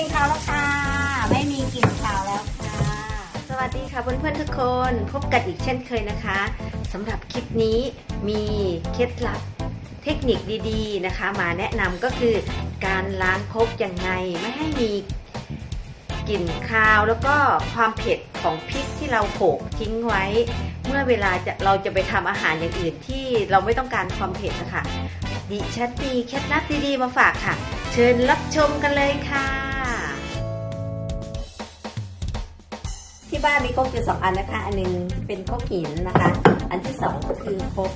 นข่าวแล้วค่ะ ไม่มีกลิ่นขาวแล้วค่ะ สวัสดีค่ะเพื่อนๆทุกคนพบกันอีกเช่นเคยนะคะสำหรับคลิปนี้มีเคล็ดลับเทคนิคดีๆนะคะ มาแนะนำก็คือการล้างครกยังไงไม่ให้มีกลิ่นคาวแล้วก็ความเผ็ดของพริกที่เราโขลกทิ้งไว้ เมื่อเวลาจะเราจะไปทำอาหารอย่างอื่นที่เราไม่ต้องการความเผ็ดนะคะดิฉันมีเคล็ดลับดีๆมาฝากค่ะ เชิญรับชมกันเลยค่ะ ที่บ้านมีครกอยู่สองอันนะคะ อันหนึงเป็นครกหินนะคะ อันที่สองก็คือครก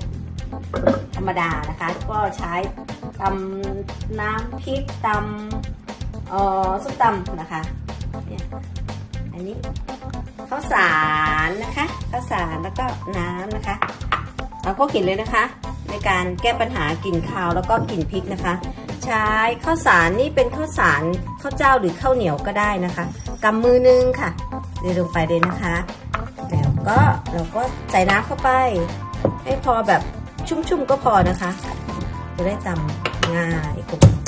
ธรรมดานะคะ ก็ใช้ตำน้ำพริกตำเอ่อส้มตำนะคะเนี่ยอันนี้ข้าวสารนะคะข้าวสารแล้วก็น้ำนะคะเอาครกหินเลยนะคะ ในการแก้ปัญหากลิ่นคาวแล้วก็กลิ่นพริกนะคะ ใช้ข้าวสารนี่เป็นข้าวสารข้าวเจ้าหรือข้าวเหนียวก็ได้นะคะกำมือนึงค่ะ เทลงไปเลยนะคะ แล้วก็เราก็ใส่น้ำเข้าไป ให้พอแบบชุ่มๆก็พอนะคะ จะได้จำง่ายกรุบ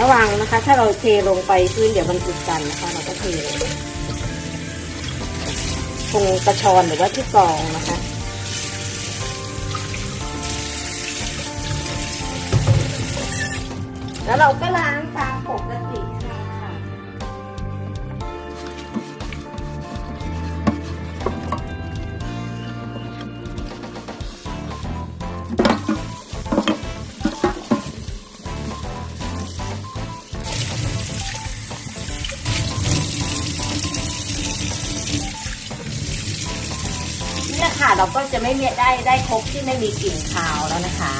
ระวังนะคะ ถ้าเราเทลงไปพื้นเดี๋ยวมันอุดกันนะคะ เราก็เทเลยคงกระชอนหรือว่าที่กองนะคะแล้วเราก็ล้างตามปกติ เราก็จะไม่มีได้ได้ครกที่ไม่มีกลิ่นคาวแล้วนะคะ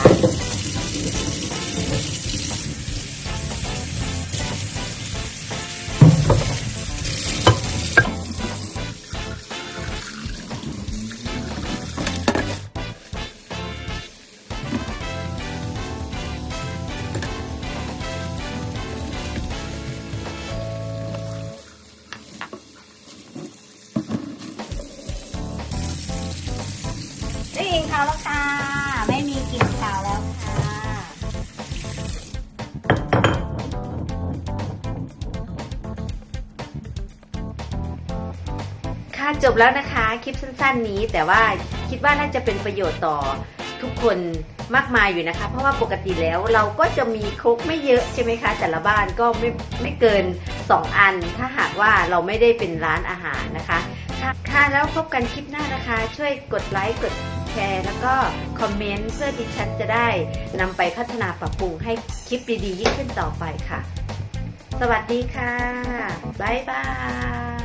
ได้ยินข่าวแล้วค่ะ ไม่มีกลิ่นข่าวแล้วค่ะ ค่ะจบแล้วนะคะคลิปสั้นๆนี้แต่ว่าคิดว่าน่าจะเป็นประโยชน์ต่อทุกคนมากมายอยู่นะคะ เพราะว่าปกติแล้วเราก็จะมีครกไม่เยอะใช่ไหมคะ แต่ละบ้านก็ไม่ไม่เกิน 2 อัน ถ้าหากว่าเราไม่ได้เป็นร้านอาหารนะคะค่ะแล้วพบกันคลิปหน้านะคะ ช่วยกดไลค์กด แชร์ แล้วก็คอมเมนต์เพื่อที่ฉันจะได้นำไปพัฒนาปรับปรุงให้คลิปดีๆ ยิ่งขึ้นต่อไปค่ะ สวัสดีค่ะ บ๊ายบาย